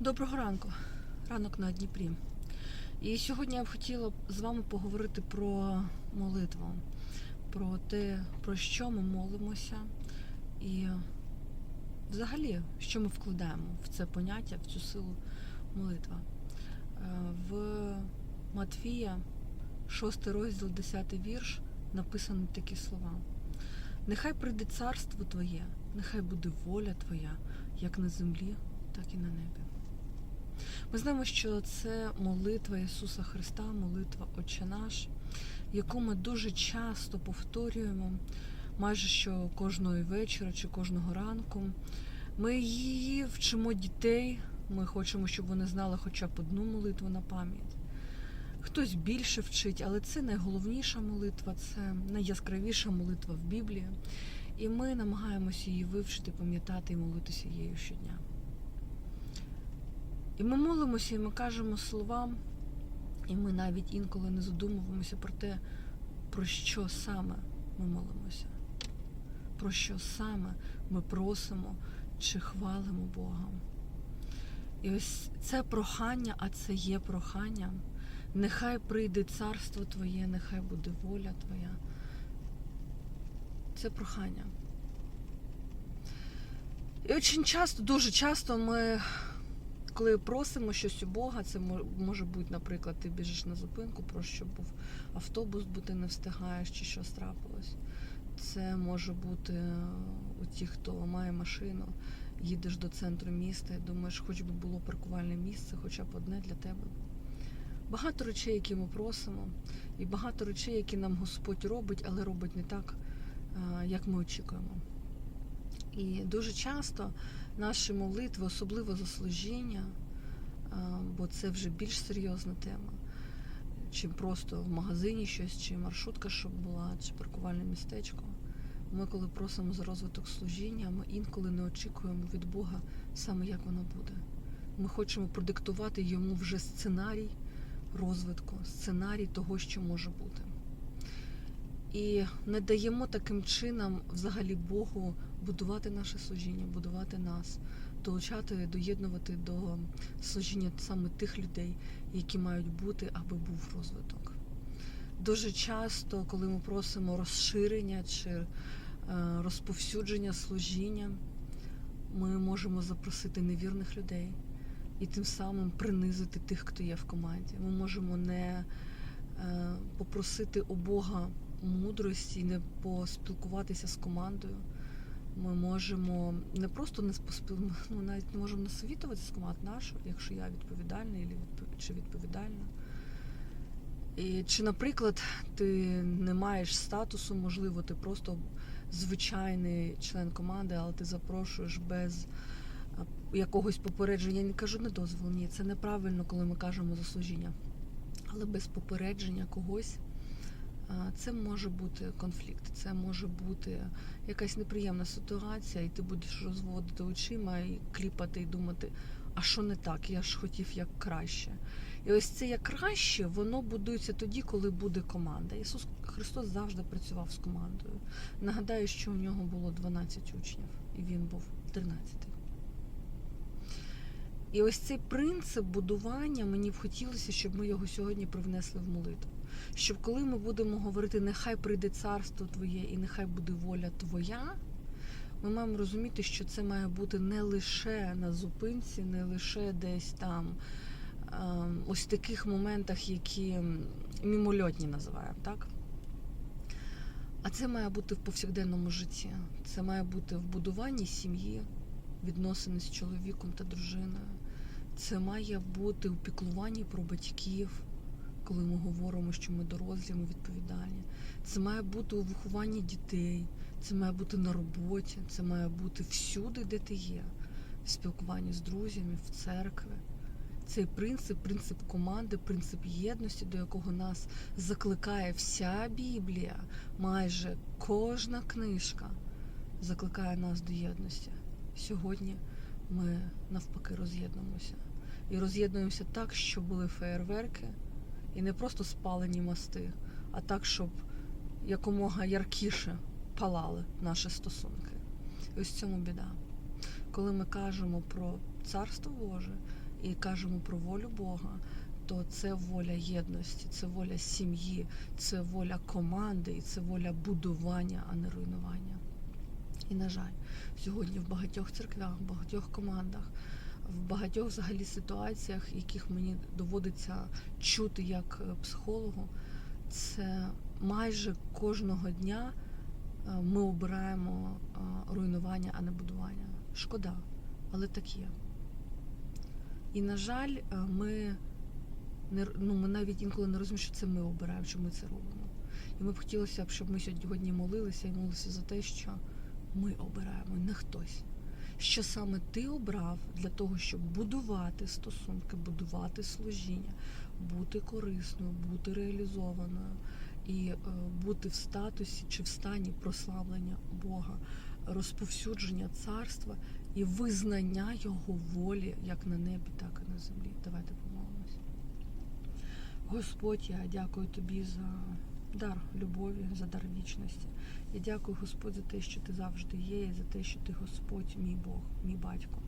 Доброго ранку, ранок на Дніпрі. І сьогодні я б хотіла з вами поговорити про молитву, про те, про що ми молимося, і взагалі, що ми вкладаємо в це поняття, в цю силу молитва. Е, В Матфія, 6 розділ, 10 вірш, написані такі слова. Нехай прийде царство Твоє, нехай буде воля Твоя, як на землі, так і на небі. Ми знаємо, що це молитва Ісуса Христа, молитва Отче наш, яку ми дуже часто повторюємо, майже що кожної вечора чи кожного ранку. Ми її вчимо дітей, ми хочемо, щоб вони знали хоча б одну молитву на пам'ять. Хтось більше вчить, але це найголовніша молитва, це найяскравіша молитва в Біблії. І ми намагаємося її вивчити, пам'ятати і молитися її щодня. І ми молимося, і ми кажемо слова, і ми навіть інколи не задумуємося про те, про що саме ми молимося, про що саме ми просимо чи хвалимо Бога. І ось це прохання, а це є прохання. Нехай прийде царство Твоє, нехай буде воля Твоя. Це прохання. І дуже часто, дуже часто ми коли просимо щось у Бога, це може бути, наприклад, ти біжиш на зупинку, про що був автобус, бо ти не встигаєш чи щось трапилось. Це може бути е, у тих, хто має машину, їдеш до центру міста і думаєш, хоч би було паркувальне місце, хоча б одне для тебе. Багато речей, які ми просимо, і багато речей, які нам Господь робить, але робить не так, е, як ми очікуємо. І дуже часто наші молитви, особливо за служіння, бо це вже більш серйозна тема, чим просто в магазині щось, чи маршрутка, щоб була, чи паркувальне містечко. Ми, коли просимо за розвиток служіння, ми інколи не очікуємо від Бога саме, як воно буде. Ми хочемо продиктувати йому вже сценарій розвитку, сценарій того, що може бути. І не даємо таким чином взагалі Богу будувати наше служіння, будувати нас, долучати, доєднувати до служіння саме тих людей, які мають бути, аби був розвиток. Дуже часто, коли ми просимо розширення чи е, розповсюдження служіння, ми можемо запросити невірних людей і тим самим принизити тих, хто є в команді. Ми можемо не е, попросити у Бога мудрості, не поспілкуватися з командою. Ми можемо не просто не поспіл... ну, навіть не можемо насовітуватися з команд нашу, якщо я відповідальна чи відповідальна. І, Чи, наприклад, ти не маєш статусу, можливо, ти просто звичайний член команди, але ти запрошуєш без якогось попередження. Я не кажу не дозволу, ні, це неправильно, коли ми кажемо заслужіння. Але без попередження когось це може бути конфлікт, це може бути якась неприємна ситуація, і ти будеш розводити очима і кліпати і думати, а що не так? Я ж хотів як краще. І ось це як краще, воно будується тоді, коли буде команда. Ісус Христос завжди працював з командою. Нагадаю, що у нього було 12 учнів, і він був 13. І ось цей принцип будування мені б хотілося, щоб ми його сьогодні привнесли в молитву. Щоб коли ми будемо говорити, нехай прийде царство Твоє і нехай буде воля Твоя, ми маємо розуміти, що це має бути не лише на зупинці, не лише десь там ось таких моментах, які мімольотні називаємо, так? А це має бути в повсякденному житті. Це має бути в будуванні сім'ї, відносини з чоловіком та дружиною. Це має бути у піклуванні про батьків, коли ми говоримо, що ми дорослі, ми відповідальні. Це має бути у вихованні дітей, це має бути на роботі, це має бути всюди, де ти є, в спілкуванні з друзями, в церкві. Цей принцип, принцип команди, принцип єдності, до якого нас закликає вся Біблія, майже кожна книжка закликає нас до єдності. Сьогодні ми навпаки роз'єднуємося. І роз'єднуємося так, щоб були феєрверки, і не просто спалені мости, а так, щоб якомога яркіше палали наші стосунки. І ось в цьому біда. Коли ми кажемо про царство Боже і кажемо про волю Бога, то це воля єдності, це воля сім'ї, це воля команди і це воля будування, а не руйнування. І, на жаль, сьогодні в багатьох церквях, в багатьох командах, в багатьох взагалі ситуаціях, яких мені доводиться чути як е, психологу, це майже кожного дня е, ми обираємо е, руйнування, а не будування. Шкода, але так є. І, на жаль, ми, не, ну, ми навіть інколи не розуміємо, що це ми обираємо, що ми це робимо. І ми б хотілося щоб ми сьогодні молилися і молилися за те, що ми обираємо, не хтось. Що саме ти обрав для того, щоб будувати стосунки, будувати служіння, бути корисною, бути реалізованою і е, бути в статусі чи в стані прославлення Бога, розповсюдження царства і визнання Його волі як на небі, так і на землі. Давайте помолимось. Господь, я дякую тобі за дар любові, за дар вічності. Я дякую, Господь, за те, що ти завжди є, і за те, що ти Господь, мій Бог, мій батько.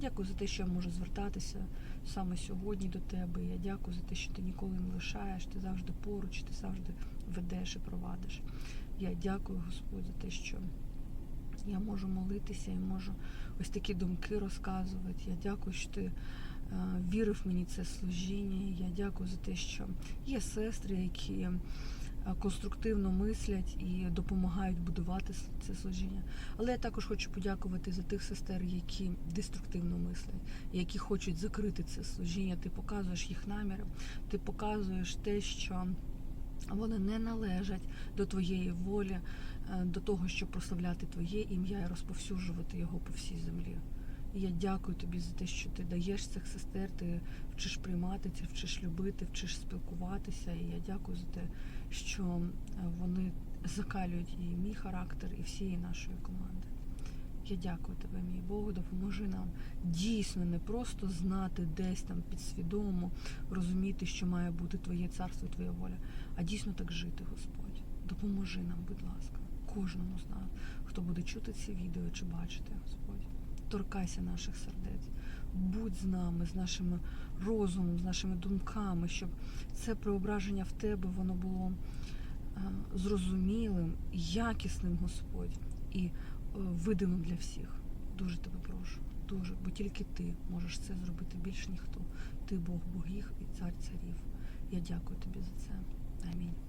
Дякую за те, що я можу звертатися саме сьогодні до тебе. Я дякую за те, що ти ніколи не лишаєш, ти завжди поруч, ти завжди ведеш і провадиш. Я дякую, Господь, за те, що я можу молитися і можу ось такі думки розказувати. Я дякую, що ти е, вірив мені це служіння. Я дякую за те, що є сестри, які конструктивно мислять і допомагають будувати це служіння. Але я також хочу подякувати за тих сестер, які деструктивно мислять, які хочуть закрити це служіння. Ти показуєш їх наміри, ти показуєш те, що вони не належать до твоєї волі, е, до того, щоб прославляти твоє ім'я і розповсюджувати його по всій землі. Я дякую тобі за те, що ти даєш цих сестер, ти вчиш приймати це, вчиш любити, вчиш спілкуватися. І я дякую за те, що е, вони закалюють і мій характер, і всієї нашої команди. Я дякую тебе, мій Бог, допоможи нам дійсно не просто знати десь там підсвідомо, розуміти, що має бути Твоє царство, Твоя воля, а дійсно так жити, Господь. Допоможи нам, будь ласка, кожному з нас, хто буде чути ці відео чи бачити, Господь. Торкайся наших сердець, будь з нами, з нашим розумом, з нашими думками, щоб це преображення в тебе воно було е, зрозумілим, якісним, Господь, і е, видимим для всіх. Дуже тебе прошу, дуже, бо тільки ти можеш це зробити більш ніхто. Ти Бог богів і цар царів. Я дякую тобі за це. Амінь.